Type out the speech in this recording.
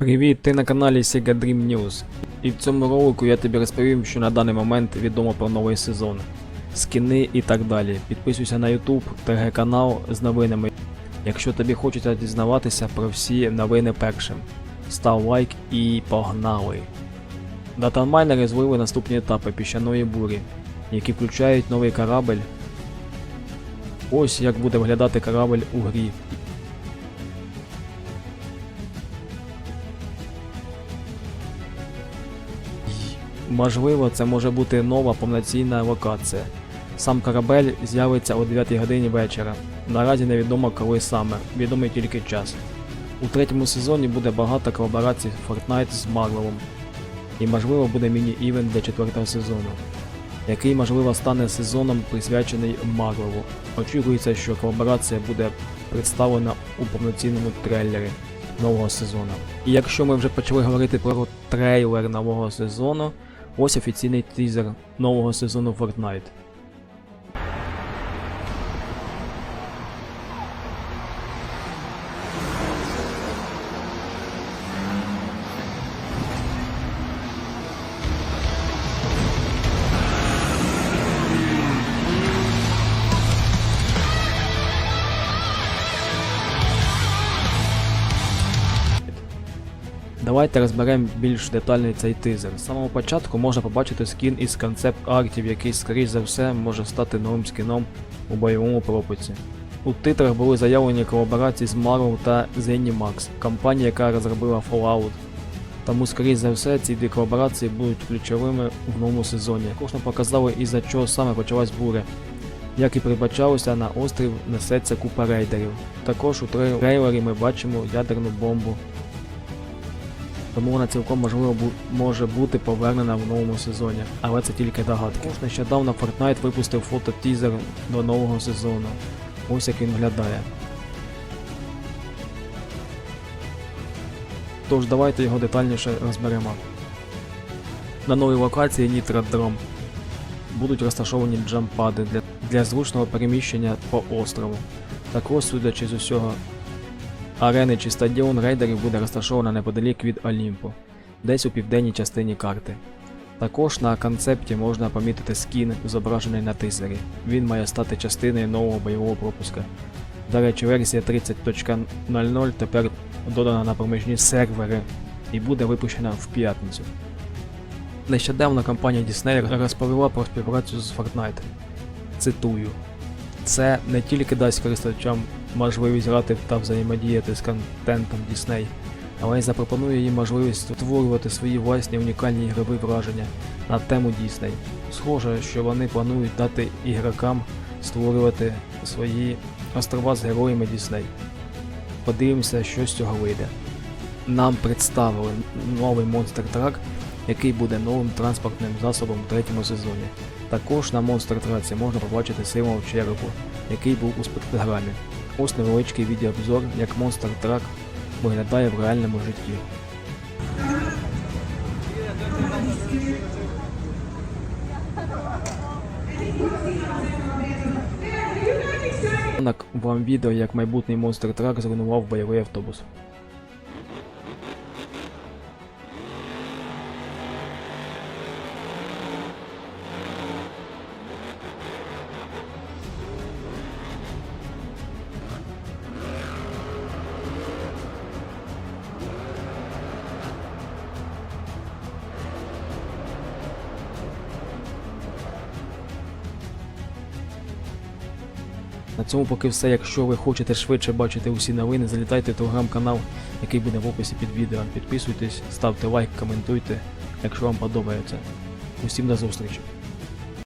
Привіт, ти на каналі Sega Dream News. І в цьому ролику я тобі розповім, що на даний момент відомо про новий сезон, скіни і так далі. Підписуйся на YouTube, ТГ канал з новинами. Якщо тобі хочеться дізнаватися про всі новини першим. Став лайк і погнали! Датамайнери звели наступні етапи піщаної бурі, які включають новий корабль. Ось як буде виглядати корабль у грі. Можливо, це може бути нова повноцінна локація. Сам корабель з'явиться о 9 годині вечора. Наразі невідомо коли саме, відомий тільки час. У третьому сезоні буде багато колаборацій Fortnite з Marvel. І можливо буде міні-івент для четвертого сезону, який можливо стане сезоном присвячений Марвелу. Очікується, що колаборація буде представлена у повноцінному трейлері нового сезону. І якщо ми вже почали говорити про трейлер нового сезону, ось офіційний тізер нового сезону Fortnite. Давайте розберемо більш детально цей тизер. З самого початку можна побачити скін із концепт артів, який, скоріш за все, може стати новим скіном у бойовому пропиці. У титрах були заявлені колаборації з Marvel та Zenimax, компанія, яка розробила Fallout. Тому, скоріш за все, ці дві колаборації будуть ключовими в новому сезоні. Також нам показали із-за чого саме почалась буря. Як і передбачалося, на острів несеться купа рейдерів. Також у трейлері ми бачимо ядерну бомбу, тому вона цілком можливо може бути повернена в новому сезоні, але це тільки догадки. Нещодавно Fortnite випустив фото-тізер до нового сезону. Ось як він виглядає. Тож давайте його детальніше розберемо. На новій локації Нітродром будуть розташовані джампади для, для зручного переміщення по острову. Також, судячи з усього, Арени чи стадіон рейдерів буде розташовано неподалік від Олімпу, десь у південній частині карти. Також на концепті можна помітити скін, зображений на тизері. Він має стати частиною нового бойового пропуска. До речі, версія 30.00 тепер додана на проміжні сервери і буде випущена в п'ятницю. Нещодавно компанія Disney розповіла про співпрацю з Fortnite. Цитую. Це не тільки дасть користувачам можливість грати та взаємодіяти з контентом Disney, але й запропонує їм можливість створювати свої власні унікальні ігрові враження на тему Disney. Схоже, що вони планують дати ігрокам створювати свої острова з героями Disney. Подивимося, що з цього вийде. Нам представили новий Monster Truck, який буде новим транспортним засобом у третьому сезоні. Також на Monster Truck можна побачити символ черепу, який був у спектрограмі. Ось невеличкий відеообзор, як Monster Truck виглядає в реальному житті. Вам відео, як майбутній Truck зруйнував бойовий автобус. На цьому поки все. Якщо ви хочете швидше бачити усі новини, залітайте в телеграм-канал, який буде в описі під відео. Підписуйтесь, ставте лайк, коментуйте, якщо вам подобається. Усім до зустрічі!